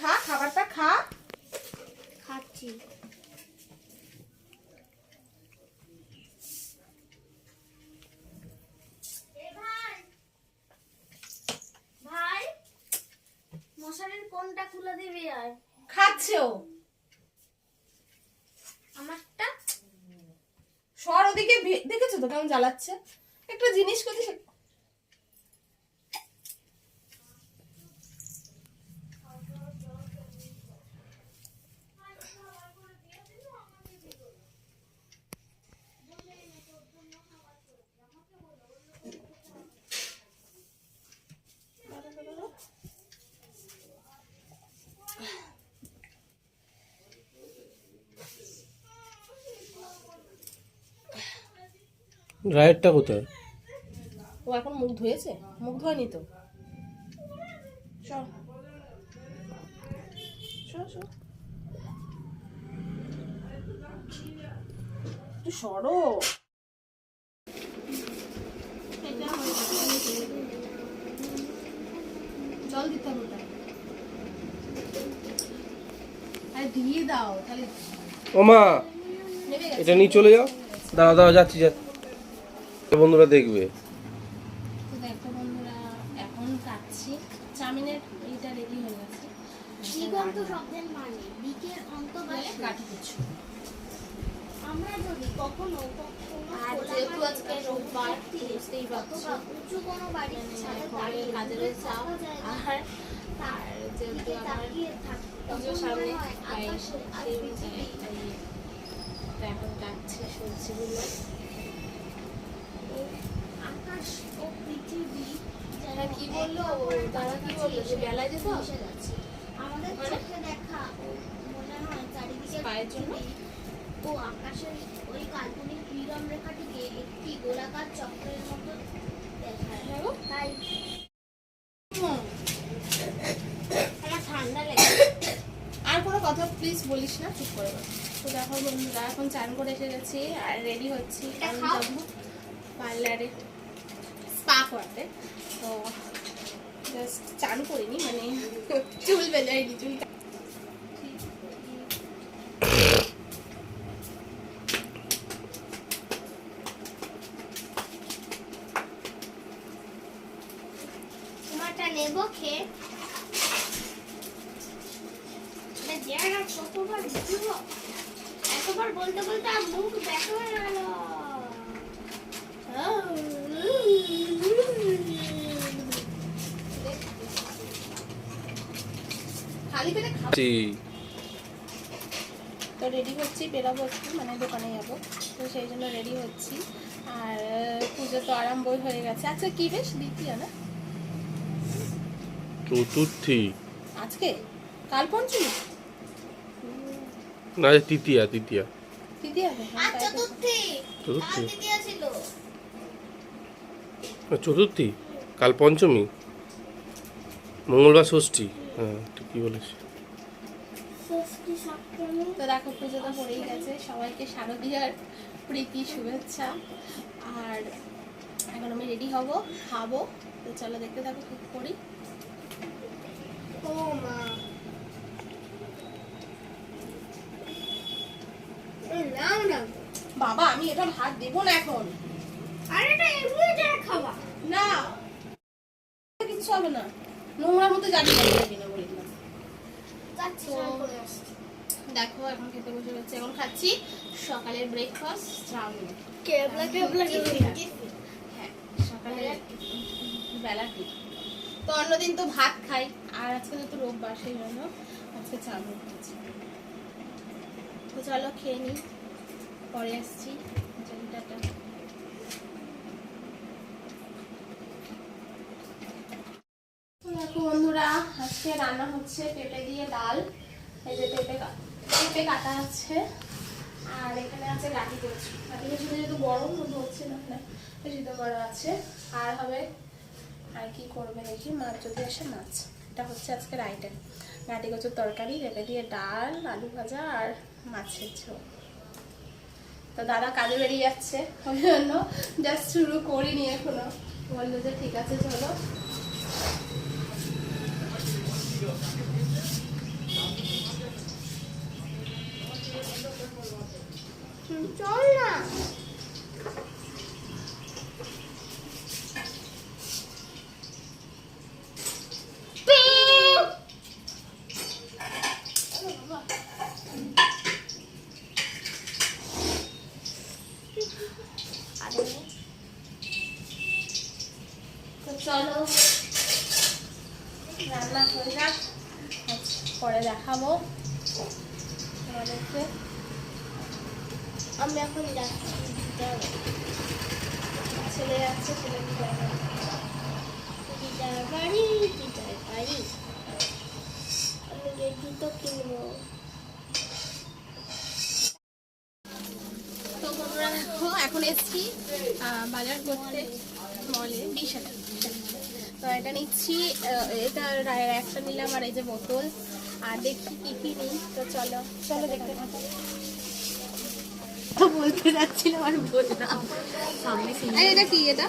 খা খাবারটা খা। খাচ্ছি। ভাই মশারির কোনটা খুলে দিবি আর খাচ্ছে ও। আমারটা? সর ওদিকে দেখেছ তো কেমন জ্বালাচ্ছে? একটা জিনিস করতে সে- রায়েরটা কোথায়? ও এখন মুখ ধুয়েছে? মুখ ধোয়নি তো? সর। জল দিতে হবে দিয়ে দাও তাহলে ও মা নেবে এটা নিয়ে চলে যাও। দাঁড়া দাঁড়া যাচ্ছি যা বন্ধুরা দেখবে। তো দেখো বন্ধুরা এখন কাটছি। চাউমিনের এইটা রেডি হয়ে গেছে। দিগন্ত শব্দের মানে দিকের অন্তবাসী। কাটি কিছু আমরা যদি কখনো কখনো আর যেহেতু আজকে রোববার, বুঝতেই পারছ। উঁচু কোনো বাড়ির ছাদে ঘরে কাজের চাপ আর তার যেহেতু আমার পুজোর সামনে মনে সেই অনুযায়ী তাই এখন কাটছে সবজিগুলো আকাশ ও পৃথিবী যেন কি বলল? তারা কি বলল? যে বেলায় যেতে হবে? আমাদের মানে? চোখে দেখা ও মনে হয় চারিদিকে পায়ের জন্য? ও আকাশের ওই কাল্পনিক বিরম রেখাটিকে একটি গোলাকার চক্রের মতো দেখায় তাই আমার ঠান্ডা লেগে আর কোনো কথা প্লিজ বলিস না চুপ করে। তো দেখো বন্ধুরা এখন চান করে এসে গেছি আর রেডি হচ্ছি আমি যাব পার্লারে স্পা করতে তো জাস্ট চান করিনি মানে চুল বেজাইনি চুল নেব খেয়ে। কতবার এতবার বলতে বলতে আর মুখ দেখা গেল। তো রেডি হচ্ছি বেরোবো একটু মানে দোকানে যাব। তো সেই জন্য রেডি হচ্ছি। আর পুজো তো আরম্ভই হয়ে গেছে। আচ্ছা কি বেশ? দ্বিতীয় না? চতুর্থী। আজকে? কাল পঞ্চমী? না তৃতীয়া তৃতীয়া। তৃতীয় হ্যাঁ, তাই চতুর্থী। চতুর্থী। ছিল। চতুর্থী কাল পঞ্চমী মঙ্গলবার ষষ্ঠী। হ্যাঁ ঠিকই বলেছি ষষ্ঠী তো দেখো পুজো তো পড়েই গেছে। সবাইকে শারদীয়ার প্রীতি শুভেচ্ছা। আর এখন আমি রেডি হব খাব। তো চলো দেখতে থাকো কি করি। ও মা। নাও না বাবা আমি এটা ভাত দেবো না এখন। আর এটা এমনি যারা খাওয়া। না। কিছু হবে না। নোংরা মতো যাবি না যাবি না বলে দেখো এখন খেতে বসে গেছে এখন খাচ্ছি সকালের ব্রেকফাস্ট চাউমিন। কেবলা কেবলা হ্যাঁ সকালে বেলা টি তো অন্যদিন তো ভাত খাই। আর আজকে তো রোববার সেই জন্য আজকে চাউমিন খাচ্ছি। তো চলো খেয়ে নিই। পরে আসছি। টাটা তো দেখো বন্ধুরা আজকে রান্না হচ্ছে পেঁপে দিয়ে ডাল। এই যে পেঁপে পেঁপে কাটা আছে। আর এখানে আছে গাঠি কচু গাঠি কচু যেহেতু গরম হচ্ছে না না সিদ্ধ করা আছে। আর হবে, আর কি করবে দেখি? মাছ যদি আসে, মাছ। এটা হচ্ছে আজকের আইটেম গাঠি কচুর তরকারি, পেঁপে দিয়ে ডাল, আলু ভাজা আর মাছের ঝোল। তো দাদা কাজে বেরিয়ে যাচ্ছে। ওই জন্য জাস্ট শুরু করিনি এখনও। বলল যে ঠিক আছে, চলো। 쫄라. Solo. রান্না হয়ে যাক। পরে দেখাবো তোমাদেরকে। আমি এখন ছেলে যাচ্ছে, ছেলে এখন এসছি বাজার করতে মলে বিশ হাজার তো এটা নিচ্ছি এটা একটা নিলাম আর এই যে বোতল। আর দেখি কি কি নিই তো চলো চলো দেখতে থাকো। বলতে আর বললাম। সামনে এটা কি এটা?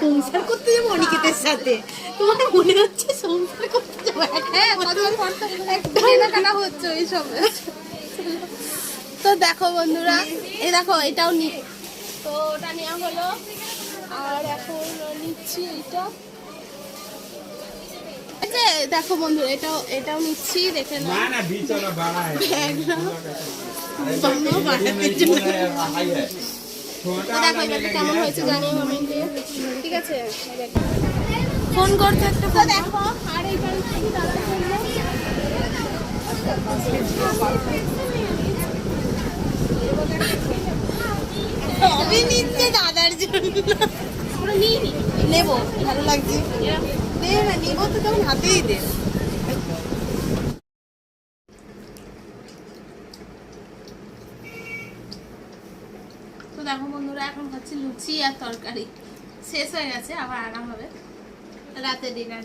সংসার করতে যাব অনিকেতের সাথে। তোমার মনে হচ্ছে সংসার করতে যাব? হ্যাঁ কেনাকাটা হচ্ছে ওইসব তো দেখো বন্ধুরা এই দেখো এটাও নি তো ওটা নেওয়া হলো। আর এখন নিচ্ছি আচ্ছা দেখো বন্ধু এটাও এটাও নিচ্ছি দেখে না দেখো কেমন হয়েছে ঠিক আছে। ফোন আর নিচ্ছে দাদার জন্য। আমরা নিই নি ভালো লাগছে? দে না নেব তো তখন হাতেই দে তো দেখো বন্ধুরা এখন খাচ্ছি লুচি আর তরকারি। শেষ হয়ে গেছে আবার আনা হবে। রাতে ডিনার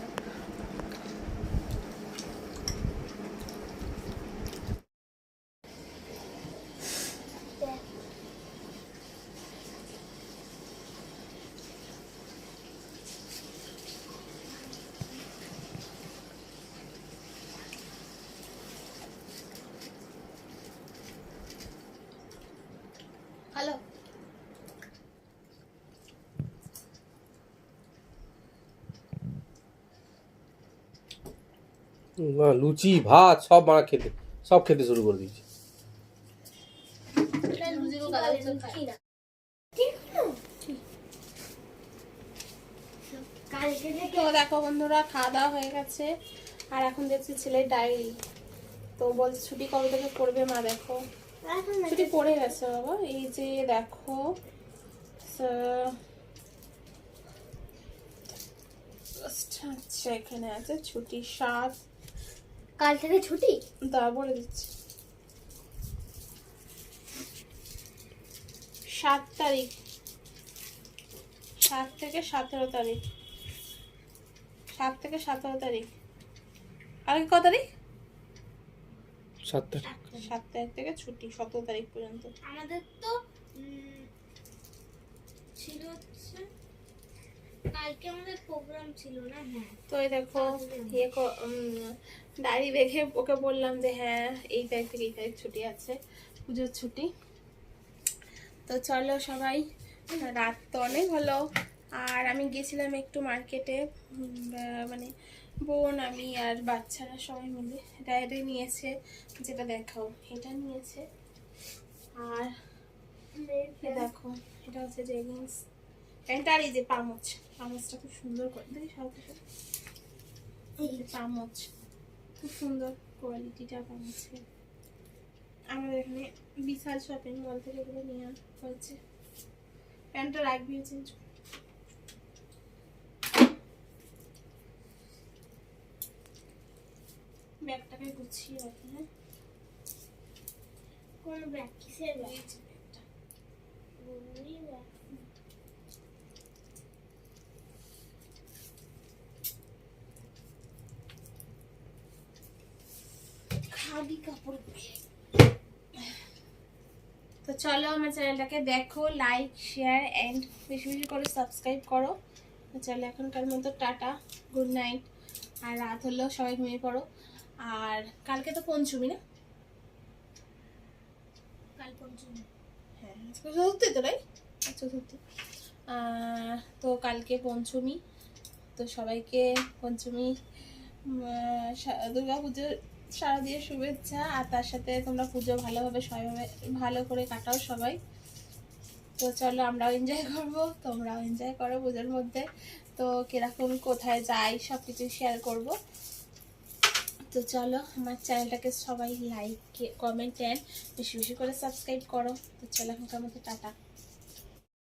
লুচি, ভাত, সব মারা খেতে, সব খেতে শুরু করে দিয়েছি। তো দেখো বন্ধুরা, খাওয়া দাওয়া হয়ে গেছে। আর এখন দেখছি ডায়েরি। তো বলছে ছুটি কবে থেকে পড়বে মা, দেখো। ছুটি পড়ে গেছে বাবা। এই যে দেখো আচ্ছা এখানে আছে ছুটি সাত কাল থেকে ছুটি? দাঁড়া বলে দিচ্ছি। সাত তারিখ। সাত থেকে সতেরো তারিখ। সাত থেকে সতেরো তারিখ। আগে ক তারিখ? সাতটা সাত তারিখ। থেকে ছুটি সতেরো তারিখ পর্যন্ত। আমাদের তো ছিল হচ্ছে কালকে আমাদের প্রোগ্রাম ছিল না? হ্যাঁ। তো এই দেখো ইয়ে ডায়েরি দেখে ওকে বললাম যে হ্যাঁ এই তারিখ থেকে এই তারিখ ছুটি আছে, পুজোর ছুটি। তো চলো সবাই, রাত তো অনেক হলো। আর আমি গেছিলাম একটু মার্কেটে মানে বোন, আমি আর বাচ্চারা সবাই মিলে ডায়েরি নিয়েছে, যেটা দেখাও। এটা নিয়েছে। আর দেখো, এটা হচ্ছে জেগিংস প্যান্ট আর এই যে পামচ, পামচটা খুব সুন্দর করে, দেখি সাথে সাথে এই যে পামচ। খুব সুন্দর কোয়ালিটিটা পামচের আমাদের এখানে বিশাল শপিং মল থেকে এগুলো নেওয়া হয়েছে। প্যান্টটা রাখবি চেঞ্জ ব্যাগটাকে গুছিয়ে রাখি হ্যাঁ? কোন ব্যাগ কিসের ব্যাগ। ব্যাগটা কাপড় তো চলো আমার চ্যানেলটাকে দেখো লাইক শেয়ার অ্যান্ড বেশি বেশি করে সাবস্ক্রাইব করো। তো চলো এখনকার মতো টাটা গুড নাইট আর রাত হলেও সবাই ঘুমিয়ে পড়ো। আর কালকে তো পঞ্চমী না? কাল পঞ্চমী। হ্যাঁ চতুর্থী তো রাই চতুর্থী। তো কালকে পঞ্চমী। তো সবাইকে পঞ্চমী দুর্গা পুজোর শারদীয় শুভেচ্ছা, আর তার সাথে তোমরা পুজো ভালোভাবে সবাইভাবে ভালো করে কাটাও সবাই। তো চলো আমরাও এনজয় করব, তোমরাও এনজয় করো পুজোর মধ্যে। তো কীরকম কোথায় যাই সব কিছু শেয়ার করব। তো চলো আমার চ্যানেলটাকে সবাই লাইক কমেন্ট অ্যান্ড বেশি বেশি করে সাবস্ক্রাইব করো। তো চলো এখনকার মতো টাটা।